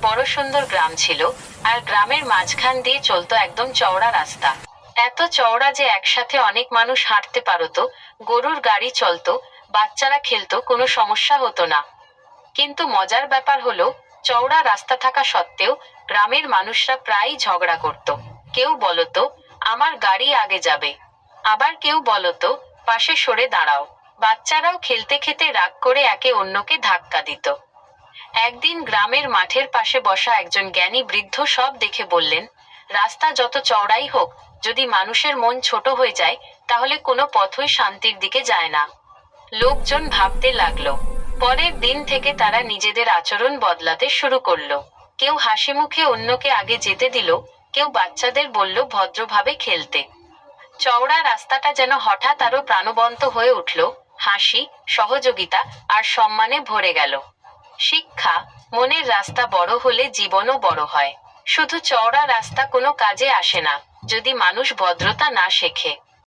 বড় সুন্দর গ্রাম ছিল, আর গ্রামের মাঝখান দিয়ে চলতো একদম চওড়া রাস্তা। এত চওড়া যে একসাথে অনেক মানুষ হাঁটতে পারতো, গরুর গাড়ি চলতো, বাচ্চারা খেলতো, কোনো সমস্যা হতো না। কিন্তু মজার ব্যাপার হলো, চওড়া রাস্তা থাকা সত্ত্বেও গ্রামের মানুষরা প্রায়ই ঝগড়া করত। কেউ বলতো, আমার গাড়ি আগে যাবে। আবার কেউ বলতো, পাশে সরে দাঁড়াও। বাচ্চারাও খেলতে খেতে রাগ করে একে অন্যকে ধাক্কা দিত। একদিন গ্রামের মাঠের পাশে বসা একজন জ্ঞানী বৃদ্ধ সব দেখে বললেন, রাস্তা যত চওড়াই হোক, যদি মানুষের মন ছোট হয়ে যায়, তাহলে কোনো পথই শান্তির দিকে যায় না। লোকজন ভাবতে লাগল। পরের দিন থেকে তারা নিজেদের আচরণ বদলাতে শুরু করল। কেউ হাসি মুখে অন্যকে আগে যেতে দিল, কেউ বাচ্চাদের বলল ভদ্রভাবে খেলতে। চওড়া রাস্তাটা যেন হঠাৎ আরও প্রাণবন্ত হয়ে উঠল, হাসি, সহযোগিতা আর সম্মানে ভরে গেল। শিক্ষা মনের রাস্তা বড় হলে জীবনও বড় হয়। শুধু চওড়া রাস্তা কোনো কাজে আসে না, যদি মানুষ ভদ্রতা না শেখে।